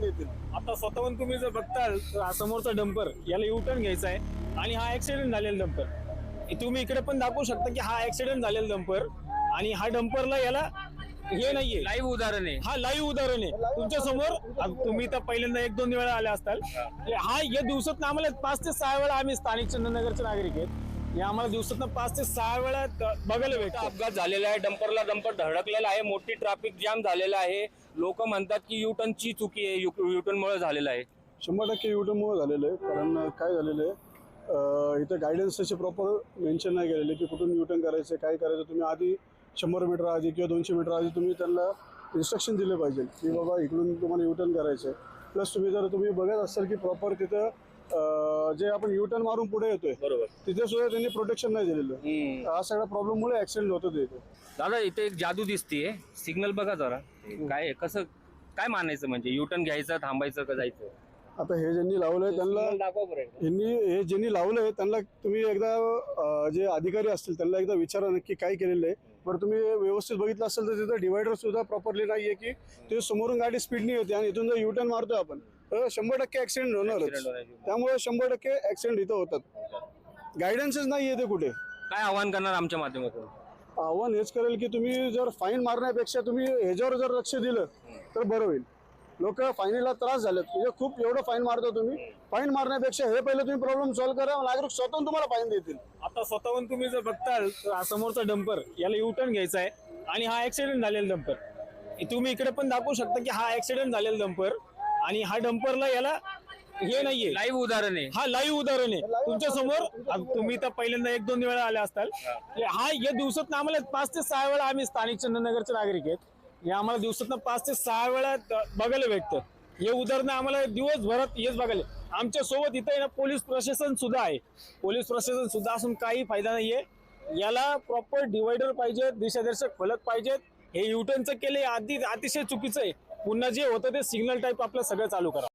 देतील आता स्वतःहून तुम्ही जर बघताल तर हा समोरचा डंपर याला युटर्न घ्यायचा आहे. आणि हा ऍक्सिडेंट झालेला डंपर. तुम्ही इकडे पण दाखवू शकता की हा ऍक्सिडेंट झालेला डंपर. आणि हा डंपरला याला हे नाहीये. लाईव्ह उदाहरण आहे. हा लाईव्ह उदाहरण आहे. तुमच्यासमोर तुम्ही तर पहिल्यांदा एक दोन वेळा आले असताल. हा या दिवसात आम्हाला पाच ते सहा वेळा आम्ही स्थानिक चंदनगरचे नागरिक आहेत. हे आम्हाला दिवसात पाच ते सहा वेळा बघायला भेटतो. अपघात झालेला आहे. डंपरला डंपर धडकलेला आहे. मोठी ट्रॅफिक जाम झालेला आहे. लोक म्हणतात की युटर्नची चुकी आहे युटर्न मुळे झालेला आहे. शंभर टक्के युटर्नमुळे झालेलं आहे कारण काय झालेलं आहे? इथं गायडन्स तसे प्रॉपर मेन्शन नाही केलेले की कुठून युटर्न करायचं काय करायचं. तुम्ही आधी शंभर मीटर आधी किंवा दोनशे मीटर आधी तुम्ही त्यांना इन्स्ट्रक्शन दिले पाहिजे की बाबा इकडून तुम्हाला युटर्न करायचं आहे प्लस तुम्ही जर तुम्ही बघत असाल की प्रॉपर तिथं जे आपण युटर्न मारून पुढे येतोय बरोबर. तिथे सुद्धा त्यांनी प्रोटेक्शन नाही दिलेलं. हा सगळ्या प्रॉब्लेममुळे ऍक्सिडेंट होतो इथे. दादा इथे एक जादू दिसतीये. सिग्नल बघा जरा. काय आहे? कसं काय मानायचं म्हणजे? युटर्न घ्यायचं थांबायचं का जायचं? आता हे ज्यांनी लावलंय त्यांना Signal दाखवा बरं एकदा. यांनी हे ज्यांनी लावलंय त्यांना तुम्ही एकदा अं, जे अधिकारी असतील त्यांना एकदा विचारा नक्की काय केलेलं आहे. बरं तुम्ही व्यवस्थित बघितलं असेल तर तिथं डिवायडर सुद्धा प्रॉपरली नाहीये की ते समोरून गाडी स्पीडनी येते आणि इथून जर युटर्न मारतोय आपण. शंभर टक्के ऍक्सिडेंट होणारच. त्यामुळे शंभर टक्के ऍक्सिडेंट इथं होतात. गायडन्सच नाही येते कुठे. काय आव्हान करणार आमच्या माध्यमातून? आव्हान हेच करेल की तुम्ही जर फाईन मारण्यापेक्षा तुम्ही ह्याच्यावर जर लक्ष दिलं तर बरं होईल. लोक फाईनीला त्रास झालेत. म्हणजे खूप एवढं फाईन मारता तुम्ही. फाईन मारण्यापेक्षा हे पहिले तुम्ही प्रॉब्लेम सॉल्व्ह करा. नागरिक स्वतःहून तुम्हाला फाईन देतील. आता स्वतःहून तुम्ही जर बघताल तर हा समोरचा डंपर याला युटर्न घ्यायचा आहे. आणि हा ऍक्सिडेंट झालेला डंपर तुम्ही इकडे पण दाखवू शकता की हा ऍक्सिडेंट झालेला डंपर आणि हा डंपरला याला हे नाहीये. लाईव्ह उदाहरण आहे. हा लाईव्ह उदाहरण आहे. तुमच्यासमोर तुम्ही तर पहिल्यांदा एक दोन वेळा आले असताल. हा. या दिवसात आम्हाला पाच ते सहा वेळा आम्ही स्थानिक चंदनगरचे नागरिक आहेत. हे आम्हाला दिवसात पाच ते सहा वेळा त- बघायला भेटतं. हे उदाहरण आम्हाला दिवसभरात हेच बघायला. आमच्यासोबत इथं आहे ना पोलीस प्रशासन सुद्धा आहे. पोलीस प्रशासन सुद्धा असून काही फायदा नाहीये. याला प्रॉपर डिवायडर पाहिजेत दिशादर्शक फलक पाहिजेत. हे युटर्नचं केले आधी अतिशय चुकीचं आहे. पुन्हा जे होतं ते सिग्नल टाईप आपलं सगळं चालू करा.